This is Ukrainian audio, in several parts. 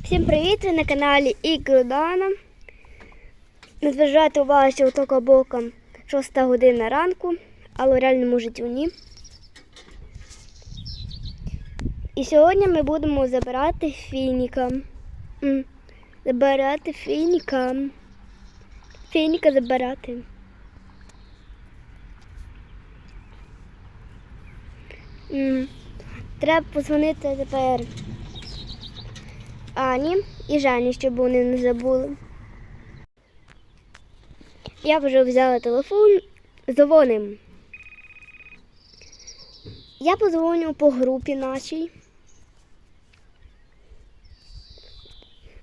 Всім привіт! Ви на каналі Ігродана. Не зважайте увагу, що отака бока 6 година ранку, але в реальному житті ні. І сьогодні ми будемо забирати фініка. Забирати фініка. Фініка забирати. Треба позвонити тепер Ані і Жані, щоб вони не забули. Я вже взяла телефон, дзвоним. Я подзвоню по групі нашій.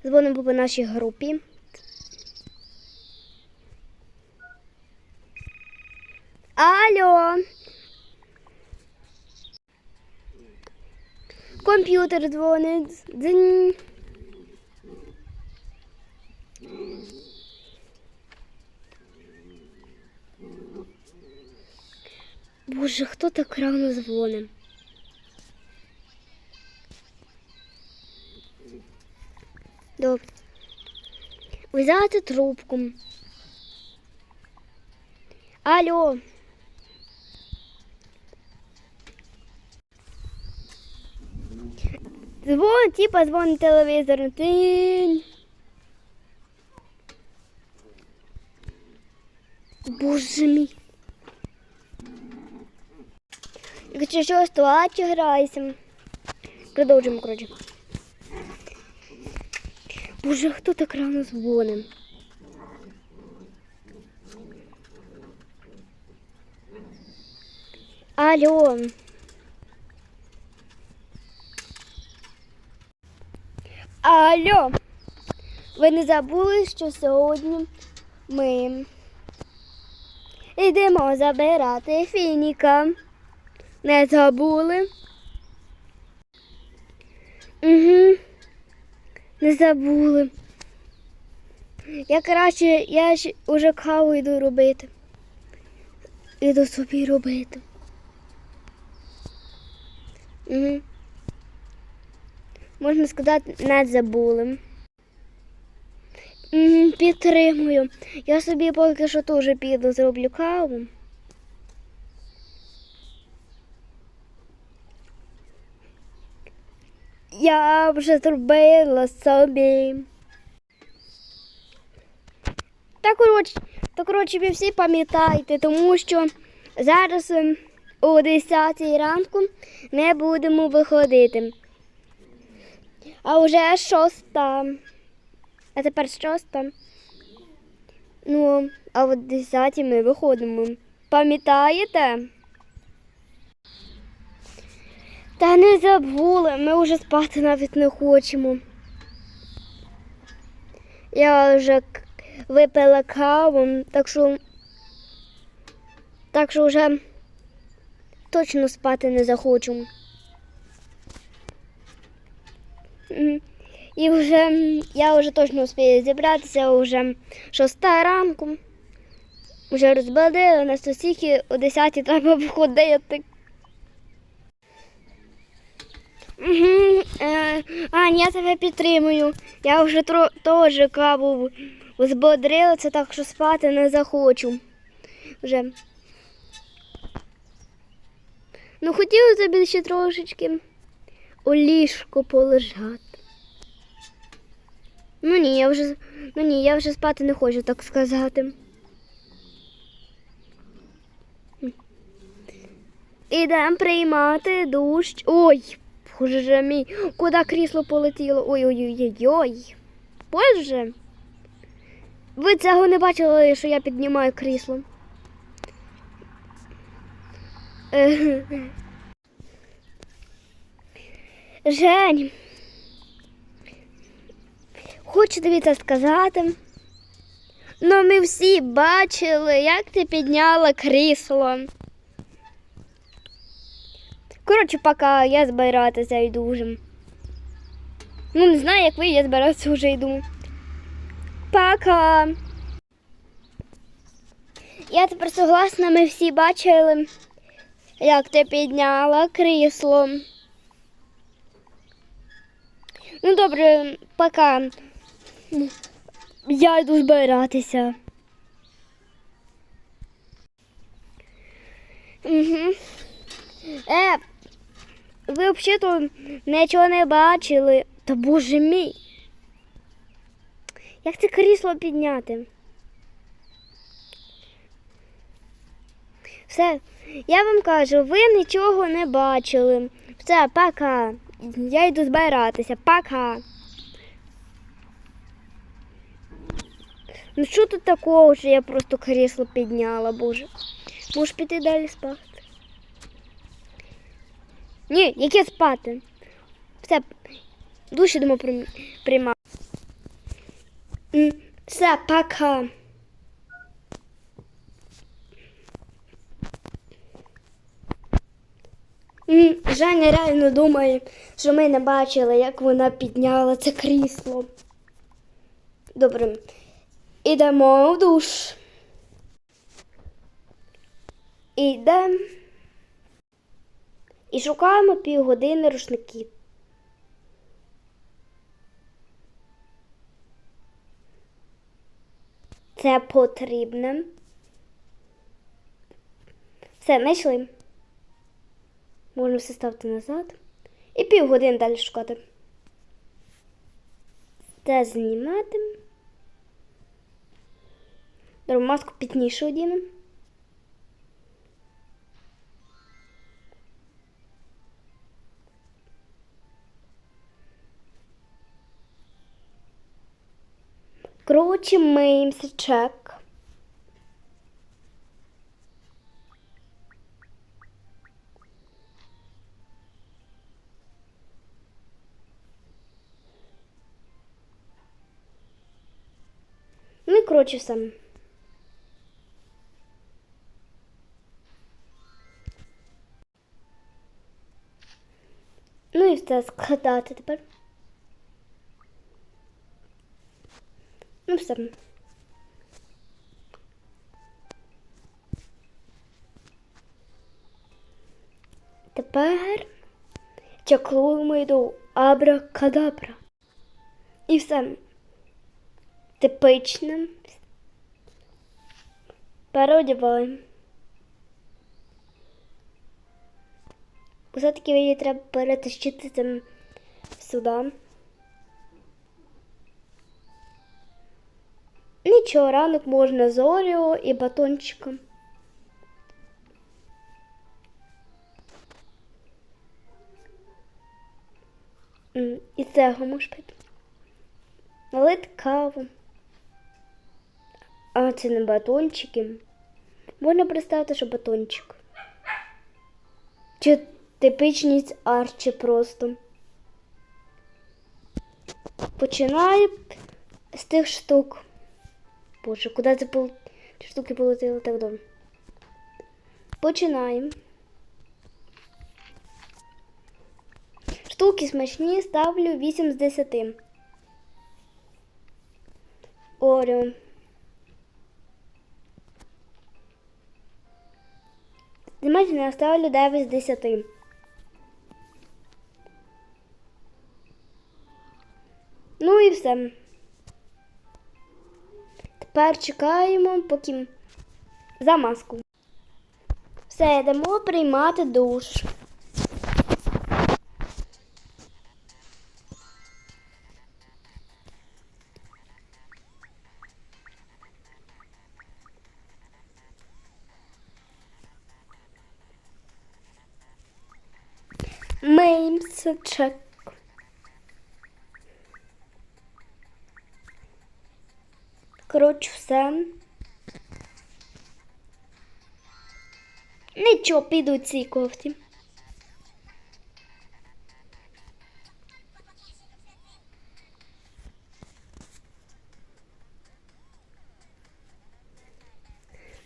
Дзвонимо по нашій групі. Алло. Комп'ютер дзвонить. Дзинь. Боже, хто так рано дзвонить? Добре. Взяти трубку. Алло. Звон, типа звон телевізору. Тинь. Боже мій. Якщо щось, то ач грайся. Продовжимо, коротше. Боже, хто так рано дзвонить? Алло. Алло. Ви не забули, що сьогодні ми йдемо забирати фініка. Не забули? Угу. Не забули. Я краще, я ж уже каву йду робити. Іду собі робити. Угу. Можна сказати, не забули. Угу, підтримую. Я собі поки що теж піду зроблю каву. Я вже зробила собі. Так, коротше, так, коротше, ви всі пам'ятаєте, тому що зараз ем, о 10 ранку не будемо виходити. А вже шоста. А тепер шоста. Ну, а о 10 ми виходимо. Пам'ятаєте? Та не забули, ми вже спати навіть не хочемо. Я вже випила каву, так що, так що вже точно спати не захочу. І вже я вже точно успію зібратися вже шоста ранку. Вже розбудили нас усіх о 10 треба виходити. Угу. Е, Ань, я тебе підтримую. Я вже теж каву збодрилася, так що спати не захочу. Вже. Ну, хотілося б ще трошечки у ліжку полежати. Ну ні, я вже, ну ні, я вже спати не хочу, так сказати. Ідемо приймати душ. Ой, боже мій, куди крісло полетіло? Ой-ой-ой-ой. Боже. Ви цього не бачили, що я піднімаю крісло. Жень. Хочу тобі це сказати. Ну, ми всі бачили, як ти підняла крісло. Коротше, поки я збиратися йду вже. Ну, не знаю, як ви, я збиратися вже йду. Пока. Я тепер согласна, ми всі бачили, як ти підняла крісло. Ну добре, пока. Я йду збиратися. Угу. Е, ви взагалі нічого не бачили. Та боже мій. Як це крісло підняти? Все, я вам кажу, ви нічого не бачили. Все, пока. Я йду збиратися. Пока. Ну що тут такого, що я просто крісло підняла, боже. Можеш піти далі спати? Ні, яке спати? Все, душ йдемо приймати. Все, пока. Женя реально думає, що ми не бачили, як вона підняла це крісло. Добре. Ідемо в душ. Ідемо. І шукаємо півгодини рушників. Це потрібно. Все, знайшли. Можна все ставити назад. І півгодини далі шукати. Це знімати. Маску пітніше одінемо. Коротше, миємося чек. Ну і коротше все. Ну і все складати тепер. Ну все. Тепер чаклуємо до абракадабра. І все типичне. Переодіваємо. Все-таки її треба перетащити там сюди. Нічого, ранок можна з Оріо і батончиком. І цього можеш пити. Налити каву. А, це не батончики. Можна представити, що батончик. Чи типичність арчі просто. Починаю з тих штук. Боже, куди це пол... Ці штуки полетіли так давно. Починаємо. Штуки смачні ставлю 8 з 10. Оріо. Смачні я ставлю 9 з 10. Ну і все. Тепер чекаємо, поки замазку. Все, йдемо приймати душ. Миємося, чек. Коротше, все. Нічого, піду цій кофті.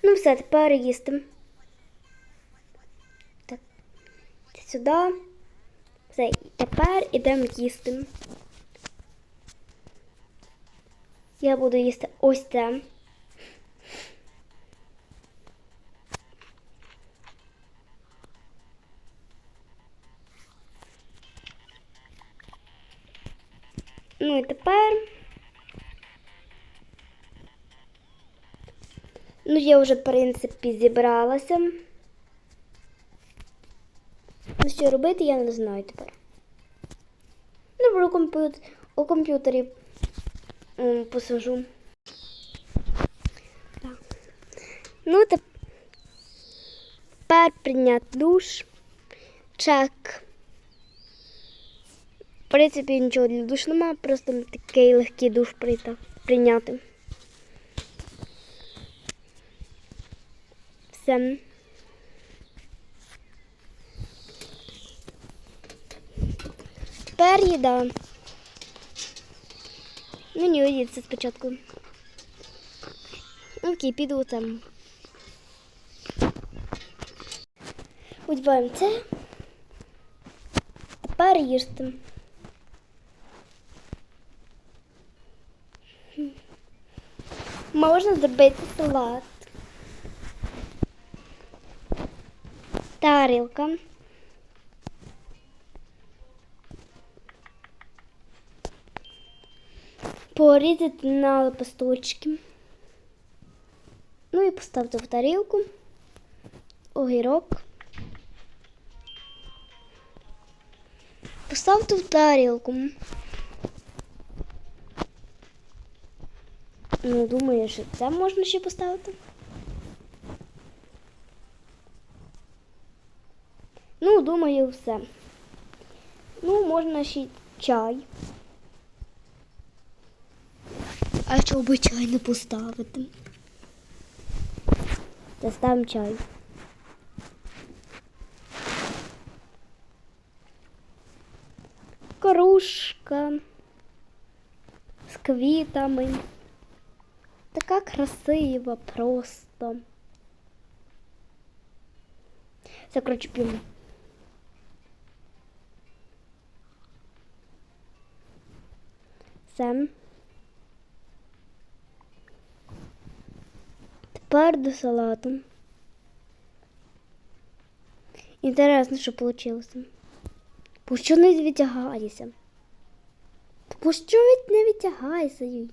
Ну все, тепер їсти. Так. Сюди. Все, тепер ідемо їсти. Я буду їсти ось це. Ну і тепер. Ну, я вже, в принципі, зібралася. Ну, що робити, я не знаю тепер. Ну, у, комп'ют... у комп'ютері посажу. Так. Ну, теп- тепер прийняти душ. Чек. В принципі, нічого для душ немає, просто такий легкий душ прийняти. Все. Тепер їда. Мені одіться спочатку. Окей, піду там. Одіваємо це. Тепер їсти. Можна зробити салат. Тарілка. Порізати на лепесточки. Ну і поставити в тарілку. Огірок. Поставте в тарілку. Ну, думаю, що це можна ще поставити. Ну, думаю, все. Ну, можна ще чай. А чого би чай не поставити? Доставимо чай. Кружка з квітами. Така красива просто. Це, коротше, п'ємо. Все. Тепер до салату. Інтересно, що вийшло. По що не відтягаєшся? По що від не відтягаєшся, Юй?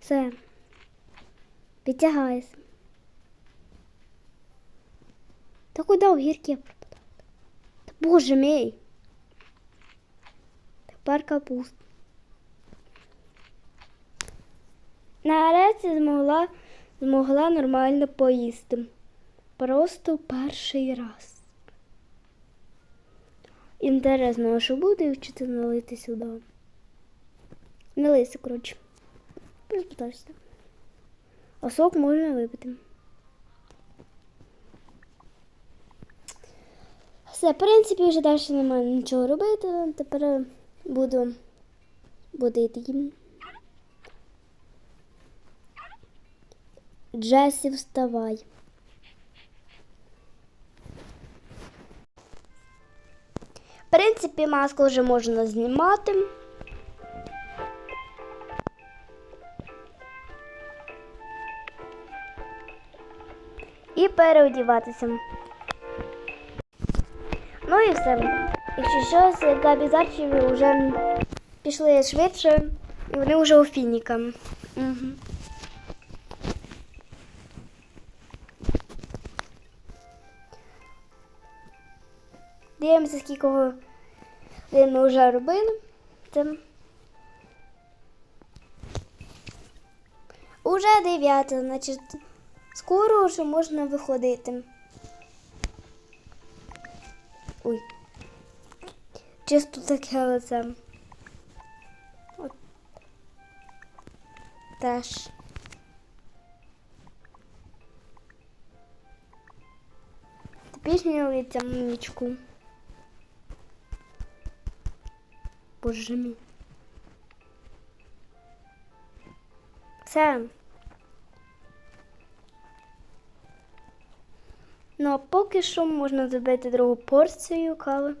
Все. Відтягайся. Та куди огірки пропадати? Та боже мій. Тепер капуста. Нарешті змогла, змогла нормально поїсти. Просто перший раз. Інтересно, що буде вчити налити сюди? Налийся, коротше. Розпитайся. А сок можна випити. Все, в принципі, вже далі немає нічого робити. Тепер буду будити їм. Джесі, вставай. В принципі, маску вже можна знімати. І переодіватися. Ну і все. Якщо щось, Габі з вже пішли швидше, і вони вже у фініка. Угу. Дивимося, скільки ми вже робили. Це... Уже дев'ята, значить, скоро вже можна виходити. Ой. Чисто таке лице. От. Теж. Пісня лиця мамічку. Боже мій. Все. Ну, а поки що можна зробити другу порцію кави.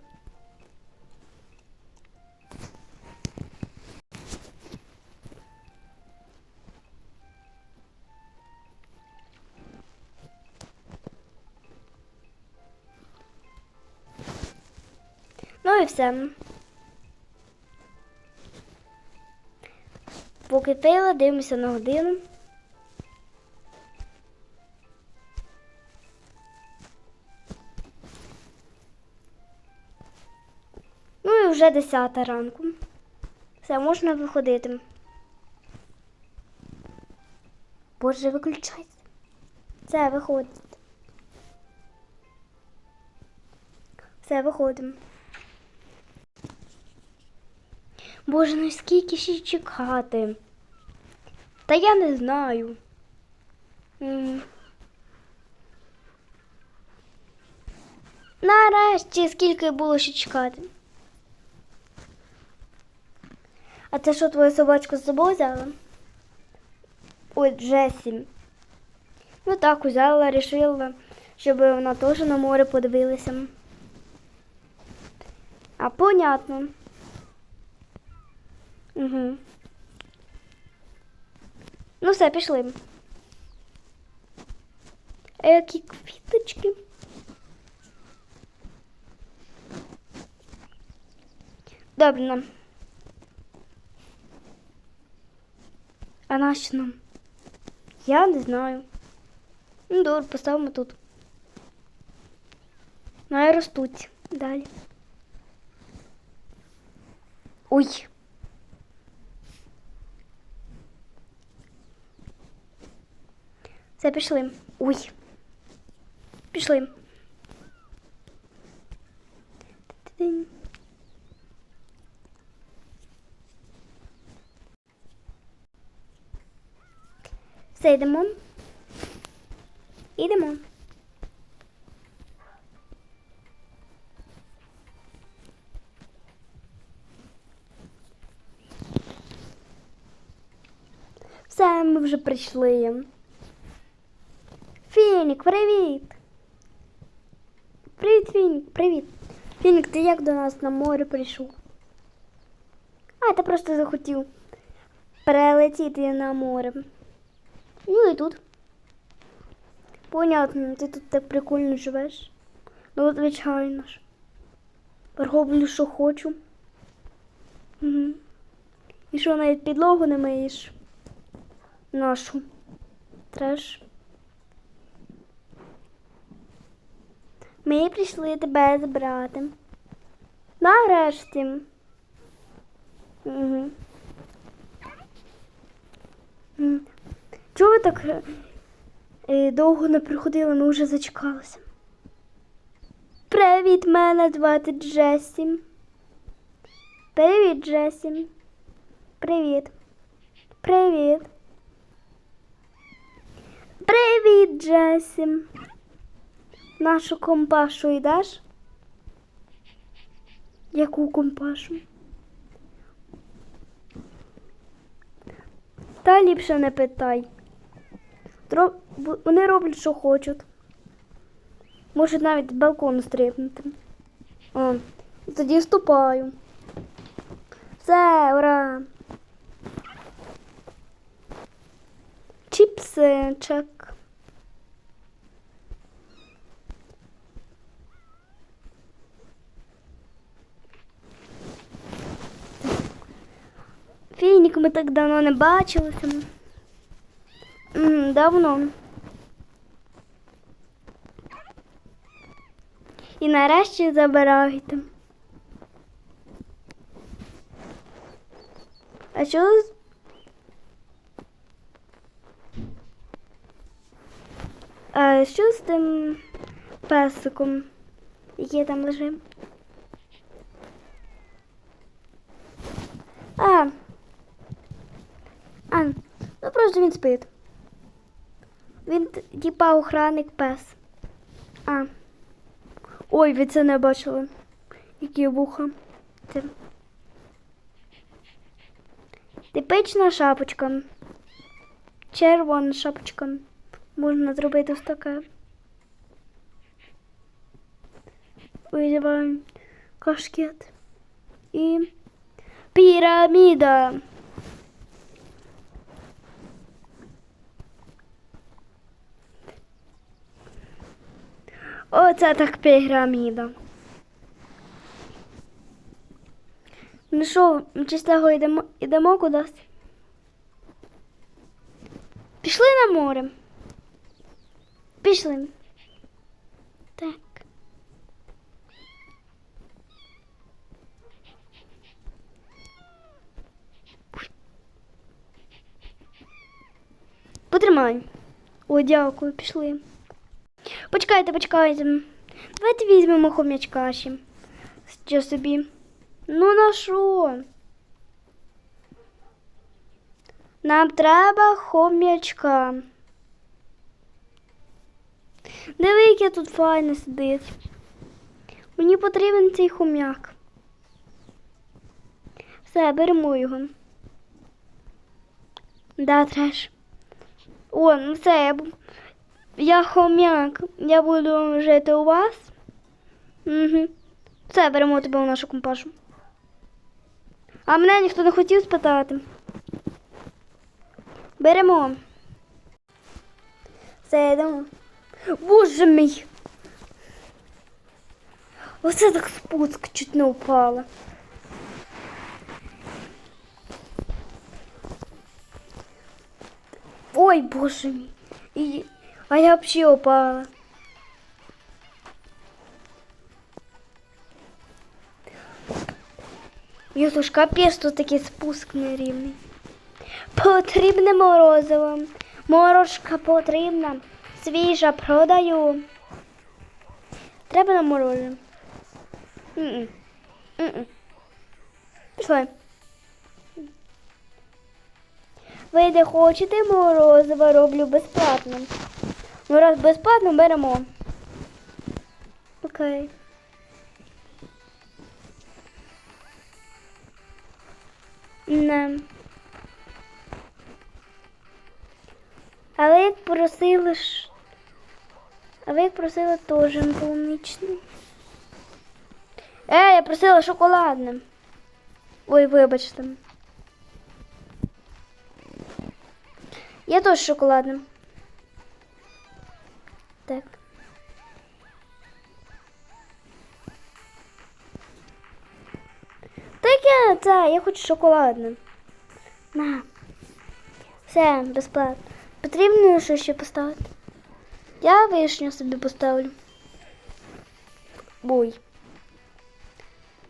Ну і все. Поки пила, дивимося на годину. Ну і вже 10 ранку. Все, можна виходити. Боже, виключайся. Все, виходить. Все, виходимо. Боже, ну скільки ще чекати? Та я не знаю. Нарешті скільки було ще чекати. А це що твою собачку з собою взяла? Ой, Джесі. Ну так, взяла, рішила, щоб вона теж на море подивилася. А понятно. Угу. Ну все, пішли. А які квіточки? Добре нам. А нащо нам? Я не знаю. Ну, добре, поставимо тут. Най ростуть далі. Ой. Все, пішли. Ой. Пішли. Все, йдемо. Йдемо. Все, ми вже прийшли. Фінік, привіт. Привіт, Фінік, привіт. Фінік, ти як до нас на море прийшов? А, ти просто захотів перелетіти на море. Ну і тут. Понятно, ти тут так прикольно живеш. Ну, звичайно ж. Роблю, що хочу. Угу. І що навіть підлогу не миєш? Нашу. Треш. Ми прийшли тебе забрати. Нарешті. Угу. Чого ви так е, довго не приходили, ми вже зачекалися. Привіт, мене звати Джесі. Привіт, Джесі. Привіт. Привіт. Привіт, Джесі. Нашу компашу йдеш? Яку компашу? Та ліпше не питай. Вони роблять, що хочуть. Можуть навіть з балкону стрибнути. О, тоді вступаю. Все, ура! Чіпсичок. Фінік, ми так давно не бачилися. Давно. І нарешті забирайте. А що? А що з тим песиком, який там лежить? А, ну просто він спить. Він типа охранник пес. А. Ой, ви це не бачили. Які вуха. Це. Типична шапочка. Червона шапочка. Можна зробити ось таке. Визиваємо кашкет. І піраміда. Оце так піраміда. Ну що, ми чистого йдемо, йдемо кудись? Пішли на море. Пішли. Так. Потримай. О, дякую, пішли. Почекайте, почекайте. Давайте візьмемо хомячка ще. Що собі? Ну на що? Нам треба хомячка. Диви, яке тут файне сидить. Мені потрібен цей хомяк. Все, беремо його. Да, треш. О, ну все, я, я хомяк. Я буду жити у вас. Угу. Все, беремо тебе у нашу компашу. А мене ніхто не хотів спитати. Беремо. Все, йдемо. Боже мій. Оце так спуск чуть не упала. Ой, боже мій. І... А я взагалі упала. Я ж капець тут такий спуск нерівний. Потрібне морозиво. Морошка потрібна. Свіжа продаю. Треба на морозиво. Пішли. Ви де хочете морозиво роблю безплатно. Ну раз безплатно беремо. Окей. Не. Але як просили ж. Але як просила теж полуничний. Е, я просила шоколадне. Ой, вибачте. Я теж шоколадним. Я, це, я хочу шоколадне. На. Все, безплатно. Потрібно що ще поставити? Я вишню собі поставлю. Буй.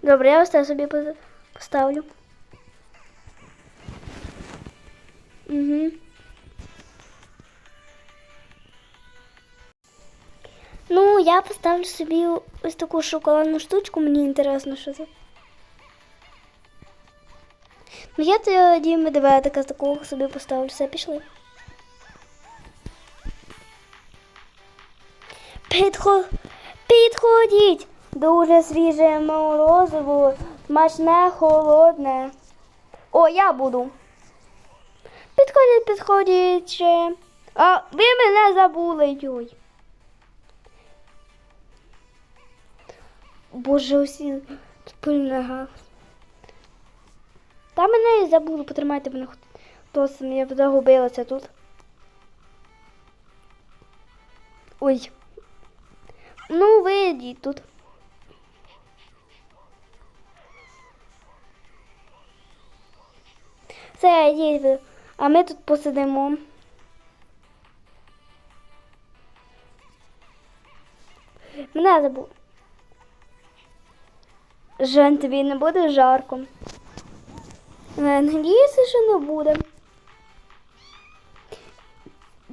Добре, я ось це собі поставлю. Угу. Ну, я поставлю собі ось таку шоколадну штучку, мені інтересно, що це. Ну, я тоді медведика такого собі поставлю. Все, пішли. Підхо... Підходіть! Дуже свіже морозиво, смачне, холодне. О, я буду. Підходіть, підходіть ще. А ви мене забули, йой. Боже, усі тут пильна. Та мене і забули, потримайте мене. Тосом, я загубилася тут. Ой. Ну, вийдіть тут. Все, йдіть. А ми тут посидимо. Мене забув. Жень, тобі не буде жарко. Е, Надіюся, що не буде.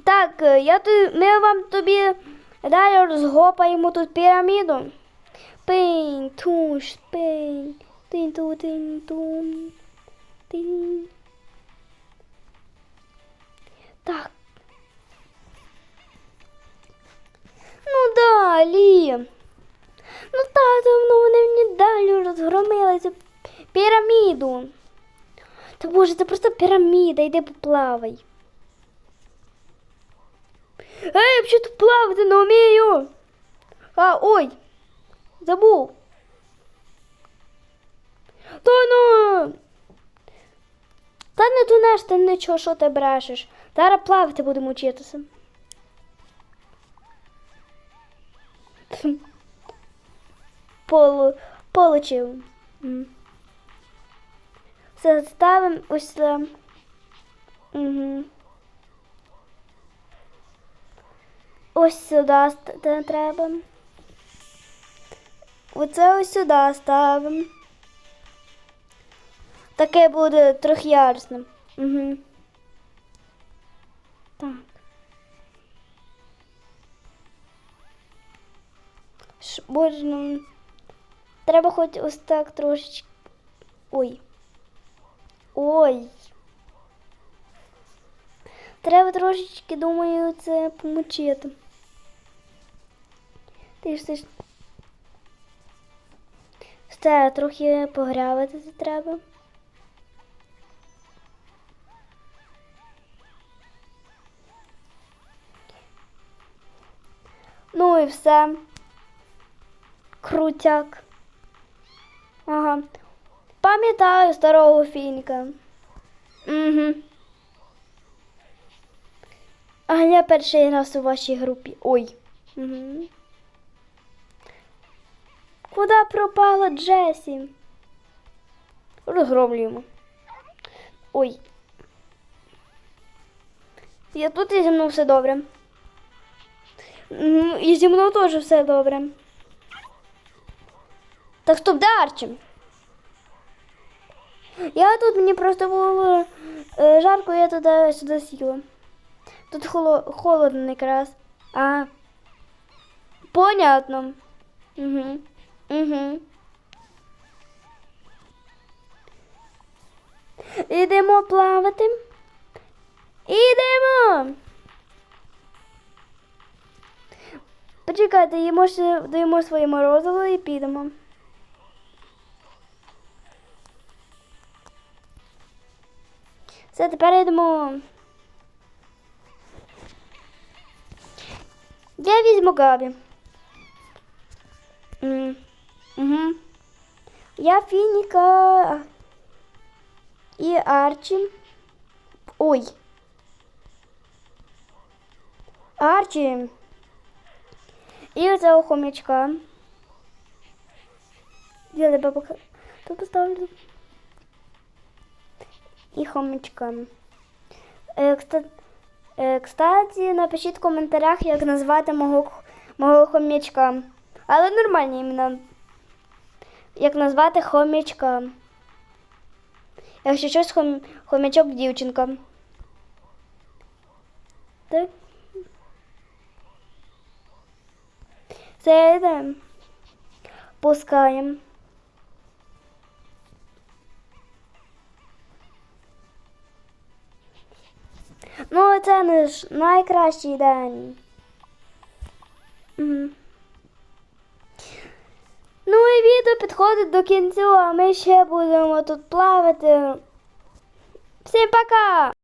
Так, е, я ми вам тобі далі розгопаємо тут піраміду. Пинь, туш, пинь, тинь, ту, тинь, тун, тинь. Так. Ну далі. Ну тато, ну вони мені далі розгромили цю піраміду. Та боже, це просто піраміда, йди поплавай. Ей, я тут плавати не вмію. А, ой, забув. Та ну. Та не тунеш ти нічого, що ти брешеш. Зараз плавати будемо вчитися. Полу, получив. Все ставимо ось це. Угу. Ось сюди треба. Оце ось сюди ставимо. Таке буде трьохярусним. Угу. Так. Боже, ну, треба хоч ось так трошечки. Ой. Ой. Треба трошечки, думаю, це помочити. Ти ж ти ж. Все, трохи погрявити це треба. Ну і все. Крутяк. Ага. Пам'ятаю старого фінька. Угу. А я перший раз у вашій групі. Ой. Угу. Куди пропала Джесі? Розгромлюємо. Ой. Я тут і зі мною все добре. І зі мною теж все добре. Так стоп, де Арчі? Я тут мені просто було е, жарко, я туди сюди сіла. Тут холодно якраз. А. Понятно. Угу. Угу. Ідемо плавати. Ідемо. Почекайте, їмо, ще- доїмо своє морозиво і підемо. Все, тепер йдемо. Я візьму Габі. Угу. Я Фініка і Арчі. Ой. Арчі. І оцього хомячка. Я тебе пока... Тут поставлю. І хомячка. Е, е, Кстати, напишіть в коментарях, як назвати мого, мого хомячка. Але нормальні імена. Як назвати хомячка. Якщо щось хом... хомячок дівчинка. Так. Це йде. Пускаємо. Ну, це не ж найкращий день. Угу. Ну і відео підходить до кінцю, а ми ще будемо тут плавати. Всім пока!